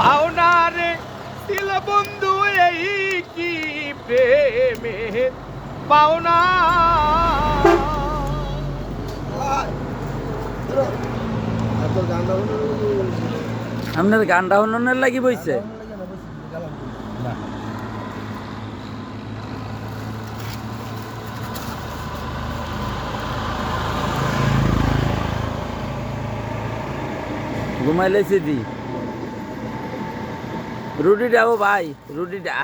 পাওনারে ছিল বন্ধু এই কি প্রেমের পাওনা আপনার গানটা হননের লাগি বইছে? ঘুমাইলেছি দি রুটি যাব ভাই রুটিটা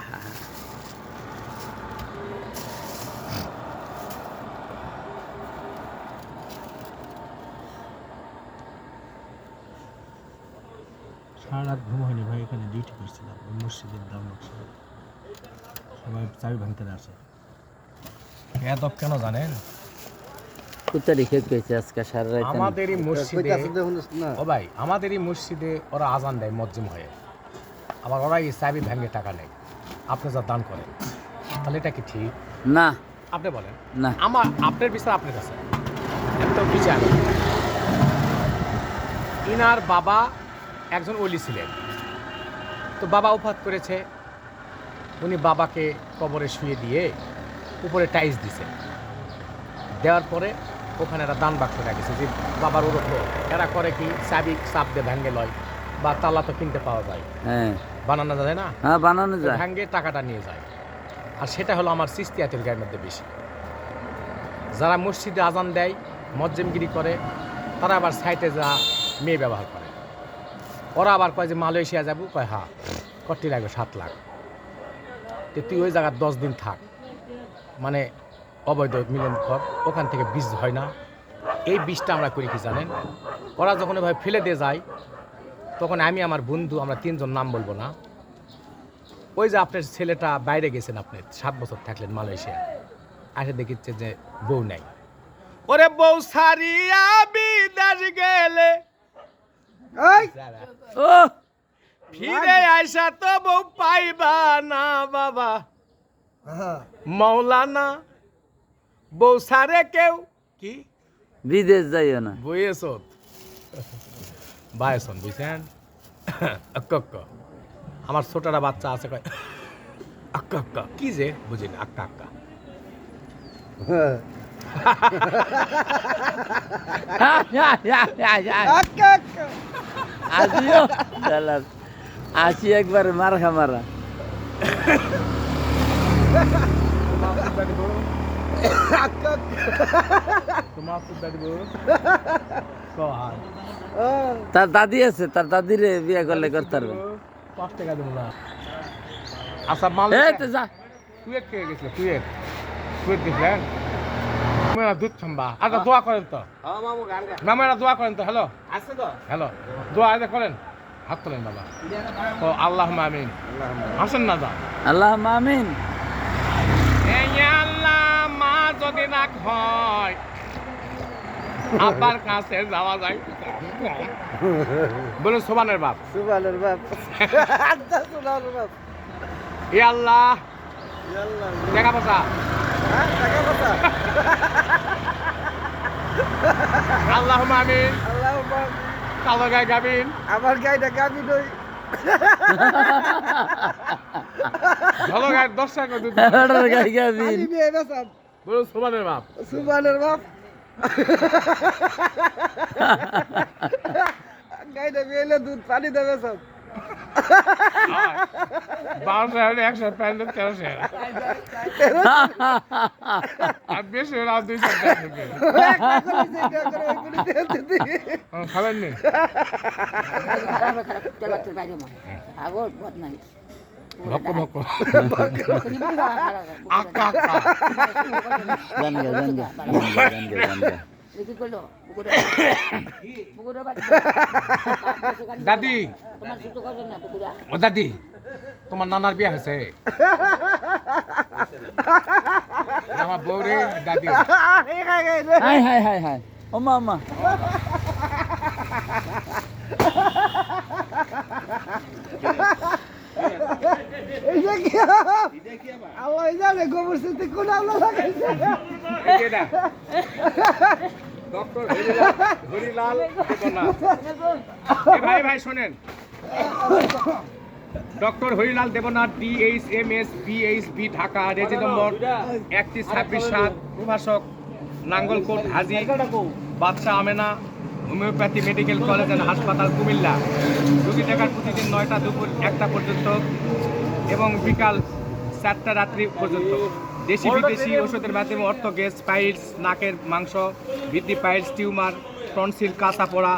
সারা রাত ঘুম হয়নি ভাই এখানে ডিউটি করছিলাম ওই মসজিদের দাম সবাই চাবি ভাঙতে আসে। এত কেন জানেন? মসজিদে ও ভাই আমাদের এই মসজিদে ওরা আজান দেয় মজ্জিম হয়ে। আবার ওরা এই চাবি ভেঙে টাকা নেয়। আপনি যা দান করেন তাহলে এটা কি ঠিক? না। আপনি বলেন। না। আমার আপনার বিচার আপনার কাছে। একদম বিচার ইনার বাবা একজন অলি ছিলেন। তো বাবা উপাত করেছে। উনি বাবাকে কবরে শুয়ে দিয়ে উপরে টাইস দিছে। দেওয়ার পরে ওখানে একটা দান বাক্স রেখেছে যে বাবার ওরকম। এরা করে কি? চাবি চাপ দিয়ে ভেঙে লয়। বা তালা তো কিনতে পাওয়া যায়। হ্যাঁ। বানানো যায় না? হ্যাঁ বানানো যায়। ভেঙে টাকাটা নিয়ে যায়। আর সেটা হলো আমার সিস্তিয়াতের গায়ের মধ্যে বেশি। যারা মসজিদে আজান দেয় মজ্জেমগিরি করে তারা আবার সাইটে যা মেয়ে ব্যবহার করে। ওরা আবার কয় যে মালয়েশিয়া যাব কয় হা কটি লাগবে সাত লাখ। তো তুই ওই জায়গার দশ দিন থাক। মানে অবৈধ মিলন কর ওখান থেকে বীজ হয় না। এই বীজটা আমরা করি কি জানেন? ওরা যখন এভাবে ফেলে দিয়ে যায় তখন আমি আমার বন্ধু আমরা তিনজন নাম বলব না। ওই যে আপনার ছেলেটা বাইরে গেছেন আপনি সাত বছর থাকলেন মালয়েশিয়া। আসে দেখিচ্ছে যে বউ নাই। ওরে বউ সারিয়া বিদেশ গেলে। ও ফিরে আইসা তো বউ পাইবা না বাবা। মৌলানা বউ সারে কেউ। কি? বিদেশ যাইও না। বইয়েছ বায়সন বুঝছেন? আক্কা আক্কা। আমার ছোটরা বাচ্চা আছে কয় আক্কা আক্কা। কি যে বুঝি না আক্কা আক্কা। আসিও আসি একবার মার খা মারা। তোমার তো দেখব কহাই তার দাদি আছে তার দাদিরে বিয়ে করলে করতে পারবে। পাঁচ টাকা দেবো না। আচ্ছা মাল এই তো যা। কুয়েত কে গেছিল কুয়েত। কুয়েত গেছিলেন? মেয়েরা দুধ খাম্বা। আচ্ছা দোয়া করেন তো। দোয়া করেন তো হ্যালো? হ্যালো দোয়া করেন। হাত তোলেন বাবা। ও আল্লাহ আমিন। আসেন না দা আল্লাহ মামিন আল্লাহ মা যদি না হয় আব্বার কাছে যাওয়া যায়। বলুন সোবানের বাপ। সুবানের বাপ। আচ্ছা সুবানের বাপ। আল্লাহ। ইয়াল্লাহ টাকা পয়সা। হ্যাঁ টাকা পয়সা। আল্লাহ আমিন। আল্লাহ কালো গায়ে গাবিন। আমার গাইটা গাবি নই। ভালো গায়ে দশ টাকা দুধ। গায়ে গাবিন। বলুন সোবানের বাপ। সুবানের বাপ। গাইটা বিয়েলে দুধ পানি দেবে সব। বারোশো একশো প্যান্ট তেরোশো আর বেশি আর দুইশো খাবেন নি? ভক্ক ভক্ক আক্কা আক্কা দাদি ও দাদি তোমার নানার বিয়ে হয়েছে আমার বউরে দাদি হাই হাই হাই হাই ও মামা ডক্টর হরিলাল ভাই ভাই, শোনেন। Doctor Harilal Debnath M S BH B Dhaka রেজি নম্বর একত্রিশ ছাব্বিশ সাত, প্রভাষক Nangalkot Haji, Badshah Amena, homeopathy medical college and হাসপাতাল কুমিল্লা। রুগী দেখার প্রতিদিন নয়টা দুপুর একটা পর্যন্ত এবং বিকাল চারটা রাত্রি পর্যন্ত। দেশি বিদেশি ওষুধের মাধ্যমে অর্থ গ্যাস পাইলস নাকের মাংস বৃদ্ধি পাইলস টিউমার টনসিল কাঁচা পড়া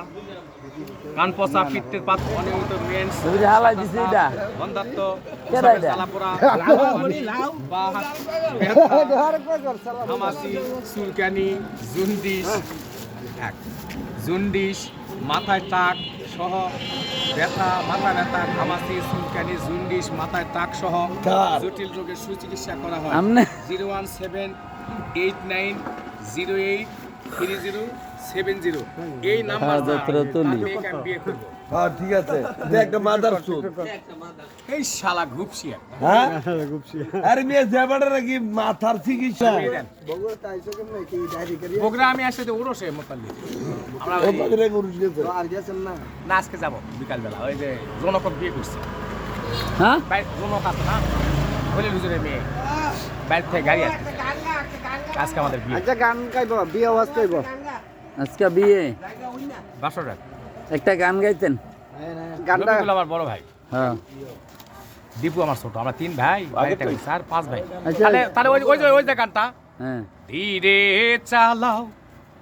কান পচা পিত্তের পাত অনিয়মিত মেন্স বন্ধাত্ম বা হামাসি চুলকানি জুন্ডিস জুন্ডিস মাথায় টাক সহ ব্যথা মাথা ব্যথা খামাসি চুলকানি জুন্ডিস মাথায় তাক সহ জটিল রোগের সুচিকিৎসা করা হয়। Zero one seven eight nine zero eight three zero seven zero. এই নাম্বার। বিয়ে করব। হ্যাঁ ঠিক আছে। এটা একটা মাদার সুদ এই শালা ঘুপসি একটা হ্যাঁ আরে মেয়ে যাবাটা নাকি মাথার চিকিৎসা? দেন। বগুড়া আমি আসলে ওরসে মোতাল্লি আমরা ও ওই- পাখিরা না। আজকে যাব বিকালবেলা। ওই যে জনকক বিয়ে করছে। হ্যাঁ? জনক আছে না? হলে হুজুরের মেয়ে বাইরে থেকে গাড়ি আসছে। আজকে আমাদের বিয়ে। আচ্ছা গান গাইব বিয়ে আওয়াজ আজকে বিয়ে। বাসর রাত। একটা গান গাইতেন? গানটা আমার বড় ভাই। হ্যাঁ। দীপু আমার ছোট আমরা তিন ভাই স্যার পাঁচ ভাই। আচ্ছা। তাহলে তাহলে ওই ওই ওই যে গানটা। হ্যাঁ। ধীরে চালাও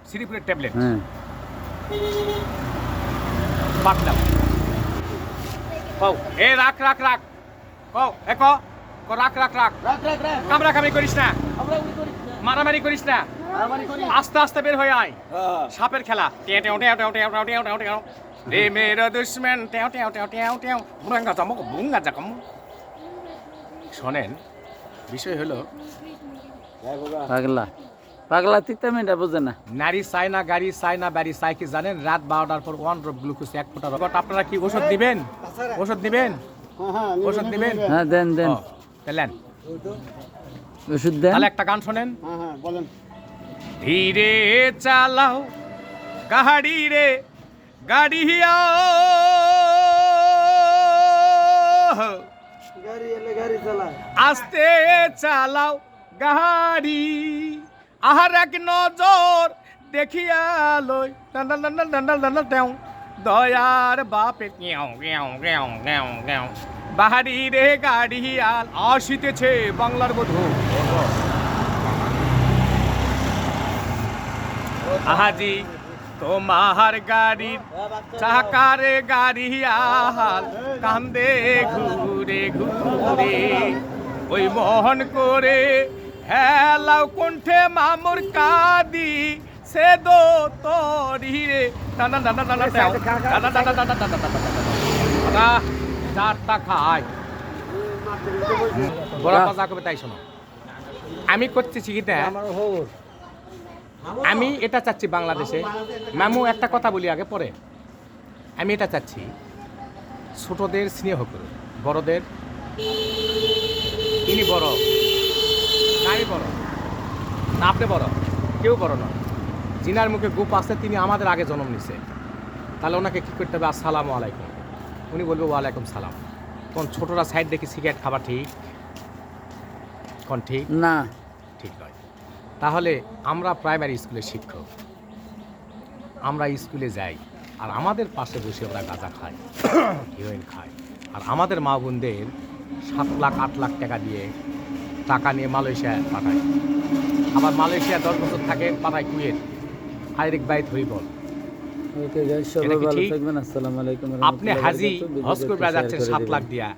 শ্রীপুরের ট্যাবলেট। হ্যাঁ। পাটলাম কও। এ রাখ রাখ রাখ। কও। এ ক। ক রাখ রাখ রাখ। কামড়া কামড়ি করিস না। মারামারি করিস না। আস্তে আস্তে বের হয়ে আয়। সাপের খেলা। টেও টেও টেও টেও টেও টেও টেও টেও রে মেরা দুশ্মন টেও টেও টেও টেও টেও বুড়াঙ্গা জামক বুঙ্গা জাকম শোনেন বিষয় হলো পাগলা। পাগলা তিতা মেয়েটা বোঝে না। নারী চায় না গাড়ি চায় না বাড়ি চায় কি জানেন? রাত বারোটার পর ওয়ান ড্রপ গ্লুকোজ এক ফোঁটা রকট আপনারা কি ওষুধ দিবেন? ওষুধ দিবেন? ওষুধ দিবেন? হ্যাঁ দেন দেন। ও, তাহলেন ওষুধ দেন। তাহলে একটা গান শোনেন। হ্যাঁ হ্যাঁ বলেন। ধীরে চালাও গাড়ি রে গাড়ি আস্তে চালাও গাড়ি। আহার এক নজর দেখিয়া লই। তেও দয়ার বাপে গেও গেও গেও গেও গেও বাহারি রে গাড়ি আল। আসিতেছে বাংলার বধূ। আহাজি তোমার গাড়ির চাকারে গাড়ি আহাল কান্দে ঘুরে ঘুরে ওই মোহন করে হেলাও কণ্ঠে মামুর কাদি সে দো তরি রে টানা টানা টানা টানা টানা টানা টানা টানা চারটা খায় বড় কথা তাই শোনো আমি করতেছি কিটা আমার হোর আমি এটা চাচ্ছি বাংলাদেশে। ম্যামু একটা কথা বলি আগে, পরে। আমি এটা চাচ্ছি, ছোটদের স্নেহ করুন। বড়দের ইনি বড় না আমি বড় না আপনি বড়, কেউ বড় নয়। জিনার মুখে গুপ আছে, তিনি আমাদের আগে জন্ম নিছে। তাহলে ওনাকে কী করতে হবে? আসসালামু আলাইকুম। উনি বলবে, ওয়ালাইকুম সালাম। তখন ছোটরা সাইড দেখে সিগারেট খাবার ঠিক? কোন ঠিক? না। তাহলে আমরা প্রাইমারি স্কুলের শিক্ষক। আমরা স্কুলে যাই আর আমাদের পাশে বসে ওরা গাঁজা খায় হিরোইন খায়। আর আমাদের মা বোনদের সাত লাখ আট লাখ টাকা দিয়ে টাকা নিয়ে মালয়েশিয়া পাঠায়। আবার মালয়েশিয়া দশ বছর থাকে পাঠায় কুয়েত। আরেক বাইত হই বল। আপনি হাজি হজ করবে যাচ্ছেন সাত লাখ দিয়া